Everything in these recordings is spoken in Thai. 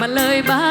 มาเลยบ้า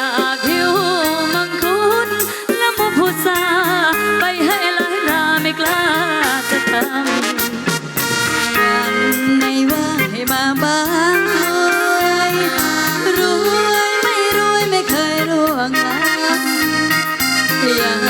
จากหิวมังคุดและมุพุษาไปให้ลอยนาไม่กล้าจะทำกันในว่าให้มาบ้างรวยไม่รวยไม่เคยร่วงล้